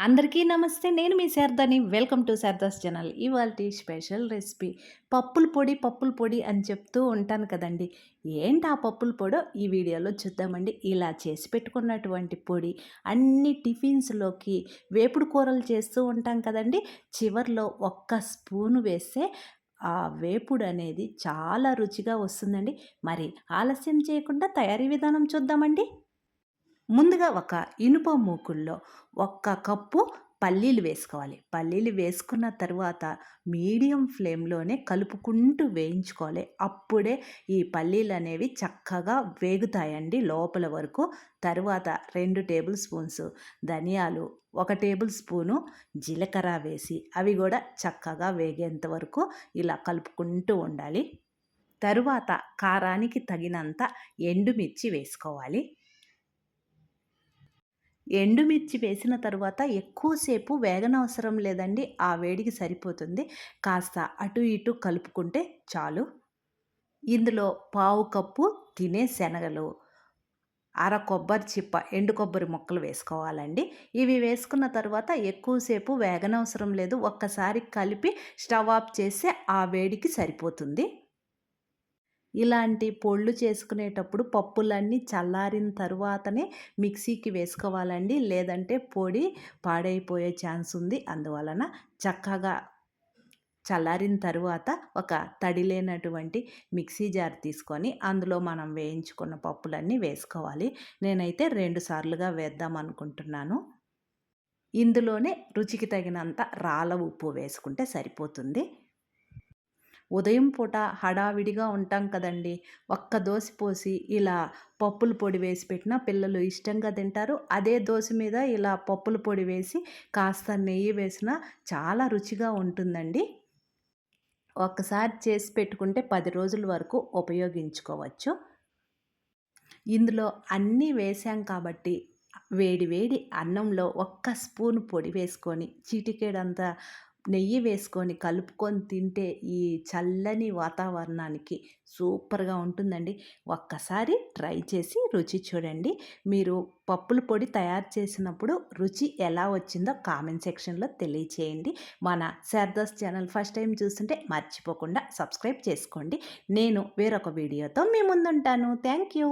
అందరికీ నమస్తే. నేను మీ శారదాని. వెల్కమ్ టు శారదాస్ ఛానల్ ఇవాళ స్పెషల్ రెసిపీ పప్పుల పొడి పప్పుల పొడి అని చెప్తూ ఉంటాను కదండి. ఏంటి ఆ పప్పుల పొడో? ఈ వీడియోలో చూద్దామండి. ఇలా చేసి పెట్టుకున్నటువంటి పొడి అన్ని టిఫిన్స్లోకి వేపుడు కూరలు చేస్తూ ఉంటాం కదండి. చివరిలో ఒక్క స్పూను వేస్తే ఆ వేపుడు అనేది చాలా రుచిగా వస్తుందండి. మరి ఆలస్యం చేయకుండా తయారీ విధానం చూద్దామండి. ముందుగా ఒక ఇనుప మూకుల్లో ఒక్క కప్పు పల్లీలు వేసుకోవాలి. పల్లీలు వేసుకున్న తర్వాత మీడియం ఫ్లేమ్లోనే కలుపుకుంటూ వేయించుకోవాలి. అప్పుడే ఈ పల్లీలు అనేవి చక్కగా వేగుతాయండి లోపల వరకు. తర్వాత రెండు టేబుల్ స్పూన్స్ ధనియాలు ఒక టేబుల్ స్పూను జీలకర్ర వేసి అవి కూడా చక్కగా వేగేంత వరకు ఇలా కలుపుకుంటూ ఉండాలి. తరువాత కారానికి తగినంత ఎండుమిర్చి వేసుకోవాలి. ఎండుమిర్చి వేసిన తర్వాత ఎక్కువసేపు వేగనవసరం లేదండి. ఆ వేడికి సరిపోతుంది. కాస్త అటు ఇటు కలుపుకుంటే చాలు. ఇందులో పావు కప్పు తినే శనగలు అర కొబ్బరి చిప్ప ఎండు కొబ్బరి ముక్కలు వేసుకోవాలండి. ఇవి వేసుకున్న తర్వాత ఎక్కువసేపు వేగనవసరం లేదు. ఒక్కసారి కలిపి స్టవ్ ఆఫ్ చేస్తే ఆ వేడికి సరిపోతుంది. ఇలాంటి పొళ్ళు చేసుకునేటప్పుడు పప్పులన్నీ చల్లారిన తరువాతనే మిక్సీకి వేసుకోవాలండి. లేదంటే పొడి పాడైపోయే ఛాన్స్ ఉంది. అందువలన చక్కగా చల్లారిన తరువాత ఒక తడి లేనటువంటి మిక్సీ జార్ తీసుకొని అందులో మనం వేయించుకున్న పప్పులన్నీ వేసుకోవాలి. నేనైతే రెండు సార్లుగా వేద్దాం అనుకుంటున్నాను. ఇందులోనే రుచికి తగినంత రాళ్ళ ఉప్పు వేసుకుంటే సరిపోతుంది. ఉదయం పూట హడావిడిగా ఉంటాం కదండి. ఒక్క దోశ పోసి ఇలా పప్పుల పొడి వేసి పెట్టినా పిల్లలు ఇష్టంగా తింటారు. అదే దోశ మీద ఇలా పప్పుల పొడి వేసి కాస్త నెయ్యి వేసినా చాలా రుచిగా ఉంటుందండి. ఒక్కసారి చేసి పెట్టుకుంటే పది రోజుల వరకు ఉపయోగించుకోవచ్చు. ఇందులో అన్నీ వేసాం కాబట్టి వేడి వేడి అన్నంలో ఒక్క స్పూన్ పొడి వేసుకొని చీటికేడంతా నెయ్యి వేసుకొని కలుపుకొని తింటే ఈ చల్లని వాతావరణానికి సూపర్గా ఉంటుందండి. ఒక్కసారి ట్రై చేసి రుచి చూడండి. మీరు పప్పుల పొడి తయారు చేసినప్పుడు రుచి ఎలా వచ్చిందో కామెంట్ సెక్షన్లో తెలియచేయండి. మన శారదాస్ ఛానల్ ఫస్ట్ టైం చూస్తుంటే మర్చిపోకుండా సబ్స్క్రైబ్ చేసుకోండి. నేను వేరొక వీడియోతో మీ ముందుంటాను. Thank you